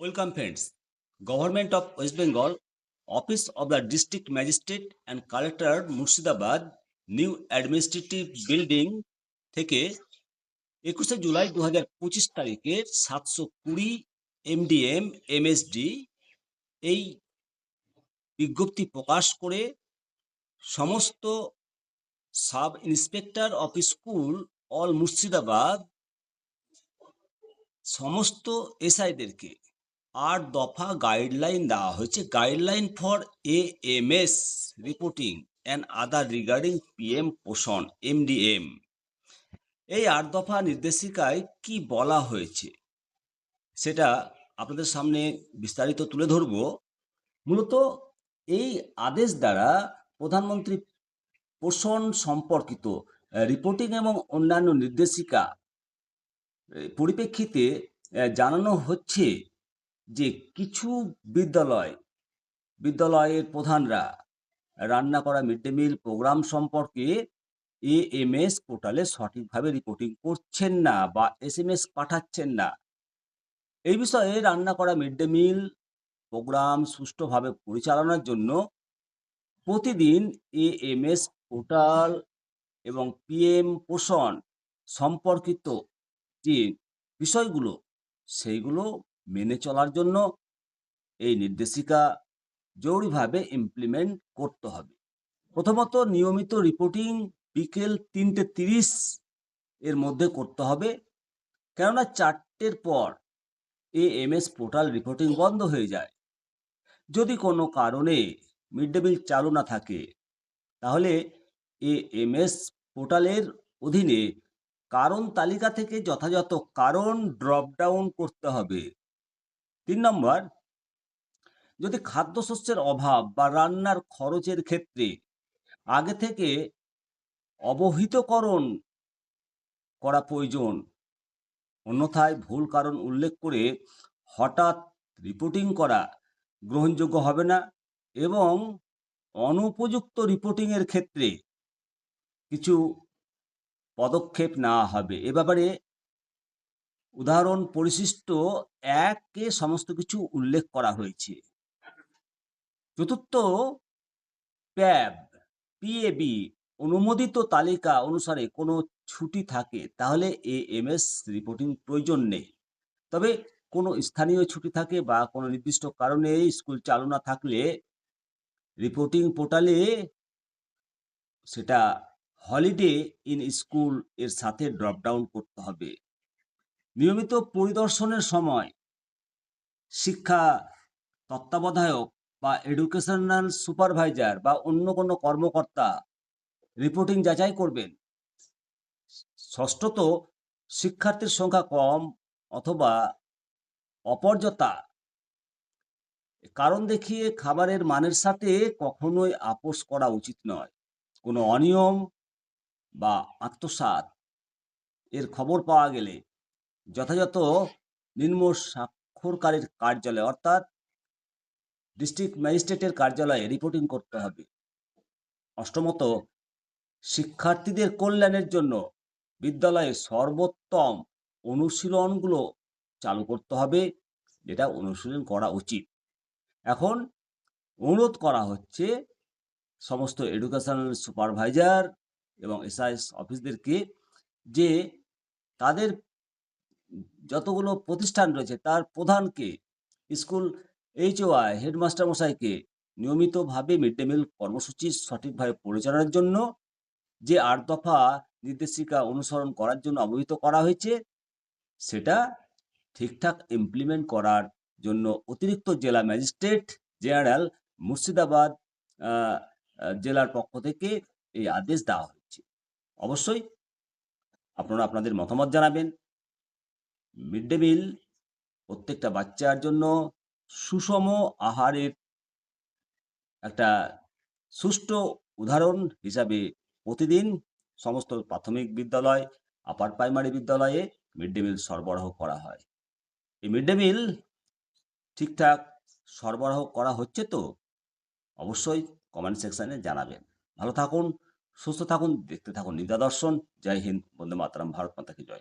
Welcome friends. Government of West Bengal, Office of the District Magistrate and Collector Murshidabad new administrative building থেকে একুশে জুলাই দু হাজার পঁচিশ তারিখের সাতশো কুড়ি এমডিএম এমএসডি এই বিজ্ঞপ্তি প্রকাশ করে সমস্ত sub inspector of school all Murshidabad সমস্ত এসআইদেরকে আট দফা গাইডলাইন দেওয়া হয়েছে। Guideline for A M S reporting and other regarding PM Poshan MDM এই আট দফা নির্দেশিকায় কি বলা হয়েছে? সেটা আপনাদের সামনে বিস্তারিত তুলে ধরব। মূলত এই আদেশ দ্বারা প্রধানমন্ত্রী পোষণ সম্পর্কিত রিপোর্টিং এবং অন্যান্য নির্দেশিকা পরিপ্রেক্ষিতে জানানো হচ্ছে যে কিছু বিদ্যালয়, বিদ্যালয়ের প্রধানরা রান্না করা মিড ডে মিল প্রোগ্রাম সম্পর্কে এএমএস পোর্টালে সঠিকভাবে রিপোর্টিং করছেন না বা এস এম এস পাঠাচ্ছেন না। এই বিষয়ে রান্না করা মিড ডে মিল প্রোগ্রাম সুষ্ঠুভাবে পরিচালনার জন্য প্রতিদিন এএমএস পোর্টাল এবং পিএম পোষণ সম্পর্কিত যে বিষয়গুলো, সেইগুলো মেনে চলার জন্য এই নির্দেশিকা জরুরিভাবে ইমপ্লিমেন্ট করতে হবে। প্রথমত নিয়মিত রিপোর্টিং বিকেল তিনটে তিরিশ এর মধ্যে করতে হবে। কেননা চারটের পর এএমএস পোর্টাল রিপোর্টিং বন্ধ হয়ে যায়। যদি কোনো কারণে মিড ডে মিল চালু না থাকে, তাহলে এ এম এস পোর্টালের অধীনে কারণ তালিকা থেকে যথাযথ কারণ ড্রপ ডাউন করতে হবে। তিন নম্বর, যদি খাদ্যশস্যের অভাব বা রান্নার খরচের ক্ষেত্রে আগে থেকে অবহিতকরণ করা প্রয়োজন, অন্যথায় ভুল কারণ উল্লেখ করে হঠাৎ রিপোর্টিং করা গ্রহণযোগ্য হবে না এবং অনুপযুক্ত রিপোর্টিংয়ের ক্ষেত্রে কিছু পদক্ষেপ নেওয়া হবে। এ ব্যাপারে উদাহরণ পরিশিষ্ট একে সমস্ত কিছু উল্লেখ করা হয়েছে। চতুর্থ, প্যাব পিএবি অনুমোদিত তালিকা অনুসারে কোনো ছুটি থাকে, তাহলে এ এম এস রিপোর্টিং প্রয়োজন নেই। তবে কোনো স্থানীয় ছুটি থাকে বা কোনো নির্দিষ্ট কারণে স্কুল চালু না থাকলে রিপোর্টিং পোর্টালে সেটা হলিডে ইন স্কুলের সাথে ড্রপ ডাউন করতে হবে। নিয়মিত পরিদর্শনের সময় শিক্ষা তত্ত্বাবধায়ক বা এডুকেশনাল সুপারভাইজার বা অন্য কোনো কর্মকর্তা রিপোর্টিং যাচাই করবেন। ষষ্ঠত, শিক্ষার্থীর সংখ্যা কম অথবা অপর্যতা কারণ দেখিয়ে খাবারের মানের সাথে কখনোই আপোষ করা উচিত নয়। কোনো অনিয়ম বা আত্মসাৎ এর খবর পাওয়া গেলে যথাযথ নিম্ন স্বাক্ষরকারীর কার্যালয়, অর্থাৎ ডিস্ট্রিক্ট ম্যাজিস্ট্রেটের কার্যালয়ে রিপোর্টিং করতে হবে। অষ্টমত, শিক্ষার্থীদের কল্যাণের জন্য বিদ্যালয়ে সর্বোত্তম অনুশীলনগুলো চালু করতে হবে, যেটা অনুশীলন করা উচিত। এখন অনুরোধ করা হচ্ছে সমস্ত এডুকেশনাল সুপারভাইজার এবং এসআইএস অফিসদেরকে যে তাদের যতগুলো প্রতিষ্ঠান রয়েছে, তার প্রধানকে স্কুল এইচওআই হেডমাস্টার মশাইকে নিয়মিতভাবে মিড ডে মিল কর্মসূচি সঠিকভাবে পরিচালনার জন্য, যে আট দফা নির্দেশিকা অনুসরণ করার জন্য অবহিত করা হয়েছে, সেটা ঠিকঠাক ইমপ্লিমেন্ট করার জন্য অতিরিক্ত জেলা ম্যাজিস্ট্রেট জেনারেল মুর্শিদাবাদ জেলার পক্ষ থেকে এই আদেশ দেওয়া হয়েছে। অবশ্যই আপনারা আপনাদের মতামত জানাবেন। মিড ডে মিল প্রত্যেকটা বাচ্চার জন্য সুষম আহারের একটা সুষ্ঠু উদাহরণ হিসাবে প্রতিদিন সমস্ত প্রাথমিক বিদ্যালয় আপার প্রাইমারি বিদ্যালয়ে মিড ডে মিল সরবরাহ করা হয়। এই মিড ডে মিল ঠিকঠাক সরবরাহ করা হচ্ছে তো? অবশ্যই কমেন্ট সেকশনে জানাবেন। ভালো থাকুন, সুস্থ থাকুন, দেখতে থাকুন। নিদা দর্শন। জয় হিন্দ। বন্দে মাতরম। ভারত মাতাকে জয়।